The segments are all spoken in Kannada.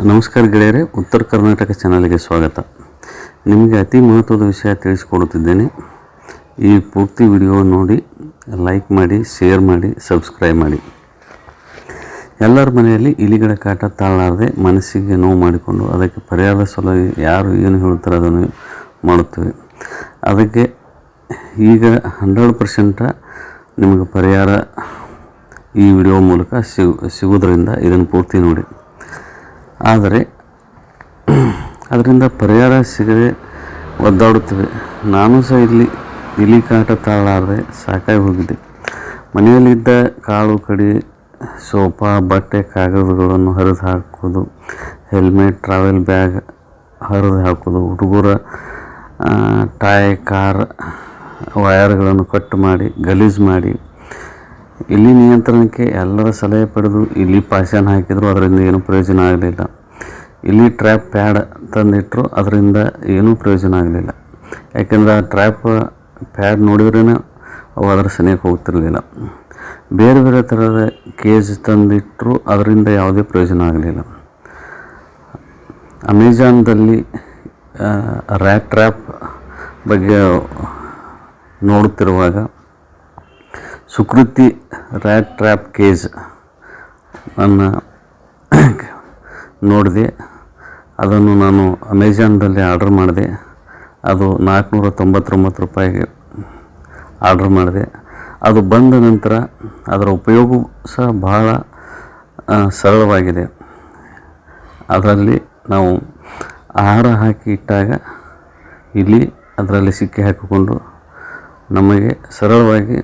ನಮಸ್ಕಾರ ಗೆಳೆಯರೆ, ಉತ್ತರ ಕರ್ನಾಟಕ ಚಾನಲ್ಗೆ ಸ್ವಾಗತ. ನಿಮಗೆ ಅತಿ ಮಹತ್ವದ ವಿಷಯ ತಿಳಿಸಿಕೊಡುತ್ತಿದ್ದೇನೆ. ಈ ಪೂರ್ತಿ ವಿಡಿಯೋ ನೋಡಿ, ಲೈಕ್ ಮಾಡಿ, ಶೇರ್ ಮಾಡಿ, ಸಬ್ಸ್ಕ್ರೈಬ್ ಮಾಡಿ. ಎಲ್ಲರ ಮನೆಯಲ್ಲಿ ಇಲಿಗಳ ಕಾಟ ತಾಳಲಾರದೆ ಮನಸ್ಸಿಗೆ ನೋವು ಮಾಡಿಕೊಂಡು ಅದಕ್ಕೆ ಪರಿಹಾರದ ಸಲುವಾಗಿ ಯಾರು ಏನು ಹೇಳುತ್ತಾರೆ ಅದನ್ನು ಮಾಡುತ್ತೇವೆ. ಅದಕ್ಕೆ ಈಗ ಹಂಡ್ರೆಡ್ ಪರ್ಸೆಂಟ ನಿಮಗೆ ಪರಿಹಾರ ಈ ವಿಡಿಯೋ ಮೂಲಕ ಸಿಗು ಸಿಗೋದ್ರಿಂದ ಇದನ್ನು ಪೂರ್ತಿ ನೋಡಿ. ಆದರೆ ಅದರಿಂದ ಪರಿಹಾರ ಸಿಗದೆ ಒದ್ದಾಡುತ್ತವೆ. ನಾನು ಸಹ ಇಲ್ಲಿ ಇಲಿ ಕಾಟ ತಾಳಲಾರದೆ ಸಾಕಾಗಿ ಹೋಗಿದ್ದೆ ಮನೆಯಲ್ಲಿದ್ದ ಕಾಳು ಕಡಿ, ಸೋಫಾ, ಬಟ್ಟೆ, ಕಾಗದಗಳನ್ನು ಹರಿದು ಹಾಕೋದು ಹೆಲ್ಮೆಟ್ ಟ್ರಾವೆಲ್ ಬ್ಯಾಗ್ ಹರಿದು ಹಾಕೋದು ಹುಡುಗರ ಟಾಯ್, ಕಾರ್ ವಯರ್ಗಳನ್ನು ಕಟ್ ಮಾಡಿ, ಗಲೀಜು ಮಾಡಿ ಇಲ್ಲಿ ನಿಯಂತ್ರಣಕ್ಕೆ ಎಲ್ಲರ ಸಲಹೆ ಪಡೆದು ಇಲ್ಲಿ ಪಾಷಾಣ ಹಾಕಿದ್ರು, ಅದರಿಂದ ಏನೂ ಪ್ರಯೋಜನ ಆಗಲಿಲ್ಲ. ಇಲ್ಲಿ ಟ್ರ್ಯಾಪ್ ಪ್ಯಾಡ್ ತಂದಿಟ್ಟರು ಅದರಿಂದ ಏನೂ ಪ್ರಯೋಜನ ಆಗಲಿಲ್ಲ. ಯಾಕೆಂದರೆ ಆ ಟ್ರ್ಯಾಪ್ ಪ್ಯಾಡ್ ನೋಡಿದ್ರೇ ಅವು ಅದರ ಸನಿಹಕ್ಕೆ ಹೋಗ್ತಿರಲಿಲ್ಲ. ಬೇರೆ ಬೇರೆ ಥರದ ಕೇಜ್ ತಂದಿಟ್ಟರು ಅದರಿಂದ ಯಾವುದೇ ಪ್ರಯೋಜನ ಆಗಲಿಲ್ಲ. ಅಮೆಜಾನ್ದಲ್ಲಿ ರ್ಯಾಟ್ ಟ್ರ್ಯಾಪ್ ಬಗ್ಗೆ ನೋಡುತ್ತಿರುವಾಗ ಸುಕೃತಿ ರ್ಯಾಟ್ ಟ್ರ್ಯಾಪ್ ಕೇಜ್ ಅನ್ನು ನೋಡಿದೆ, ಅದನ್ನು ನಾನು ಅಮೆಝಾನ್ದಲ್ಲಿ ಆರ್ಡರ್ ಮಾಡಿದೆ. ಅದು ನಾಲ್ಕುನೂರ ತೊಂಬತ್ತೊಂಬತ್ತು ರೂಪಾಯಿಗೆ ಆರ್ಡರ್ ಮಾಡಿದೆ. ಅದು ಬಂದ ನಂತರ ಅದರ ಉಪಯೋಗ ಸಹ ಬಹಳ ಸರಳವಾಗಿದೆ. ಅದರಲ್ಲಿ ನಾವು ಆಹಾರ ಹಾಕಿ ಇಟ್ಟಾಗ ಇಲ್ಲಿ ಅದರಲ್ಲಿ ಸಿಕ್ಕಿ ಹಾಕಿಕೊಂಡು ನಮಗೆ ಸರಳವಾಗಿ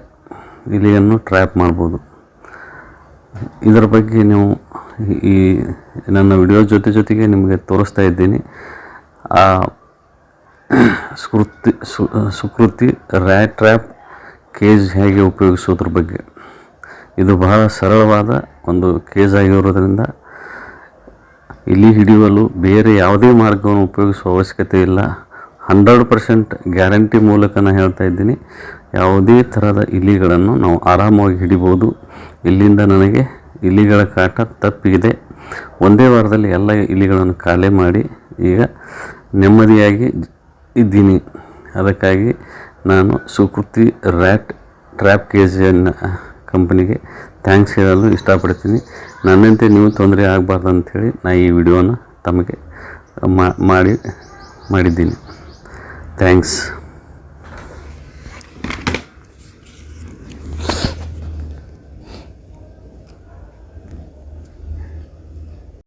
ಇಲಿಯನ್ನು ಟ್ರ್ಯಾಪ್ ಮಾಡ್ಬೋದು. ಇದರ ಬಗ್ಗೆ ನೀವು ಈ ನನ್ನ ವಿಡಿಯೋ ಜೊತೆ ಜೊತೆಗೆ ನಿಮಗೆ ತೋರಿಸ್ತಾ ಇದ್ದೀನಿ. ಆ ಸ್ಕೃತಿ ಸುಕೃತಿ ರ್ಯಾಟ್ ಟ್ರ್ಯಾಪ್ ಕೇಜ್ ಹೇಗೆ ಉಪಯೋಗಿಸೋದ್ರ ಬಗ್ಗೆ. ಇದು ಬಹಳ ಸರಳವಾದ ಒಂದು ಕೇಜ್ ಆಗಿರೋದರಿಂದ ಇಲ್ಲಿ ಹಿಡಿಯಲು ಬೇರೆ ಯಾವುದೇ ಮಾರ್ಗವನ್ನು ಉಪಯೋಗಿಸುವ ಅವಶ್ಯಕತೆ ಇಲ್ಲ. ಹಂಡ್ರೆಡ್ ಪರ್ಸೆಂಟ್ ಗ್ಯಾರಂಟಿ ಮೂಲಕ ನಾನು ಹೇಳ್ತಾ ಇದ್ದೀನಿ. ಯಾವುದೇ ಥರದ ಇಲಿಗಳನ್ನು ನಾವು ಆರಾಮವಾಗಿ ಹಿಡಿಬೋದು. ಇಲ್ಲಿಂದ ನನಗೆ ಇಲಿಗಳ ಕಾಟ ತಪ್ಪಿದೆ. ಒಂದೇ ವಾರದಲ್ಲಿ ಎಲ್ಲ ಇಲಿಗಳನ್ನು ಖಾಲಿ ಮಾಡಿ ಈಗ ನೆಮ್ಮದಿಯಾಗಿ ಇದ್ದೀನಿ. ಅದಕ್ಕಾಗಿ ನಾನು ಸುಕೃತಿ ರ್ಯಾಟ್ ಟ್ರ್ಯಾಪ್ ಕೇಜನ್ನು ಕಂಪನಿಗೆ ಥ್ಯಾಂಕ್ಸ್ ಹೇಳಲು ಇಷ್ಟಪಡ್ತೀನಿ. ನನ್ನಂತೆ ನೀವು ತೊಂದರೆ ಆಗಬಾರ್ದು ಅಂಥೇಳಿ ನಾನು ಈ ವಿಡಿಯೋನ ತಮಗೆ ಮಾಡಿ, ಮಾಡಿದ್ದೀನಿ. ಥ್ಯಾಂಕ್ಸ್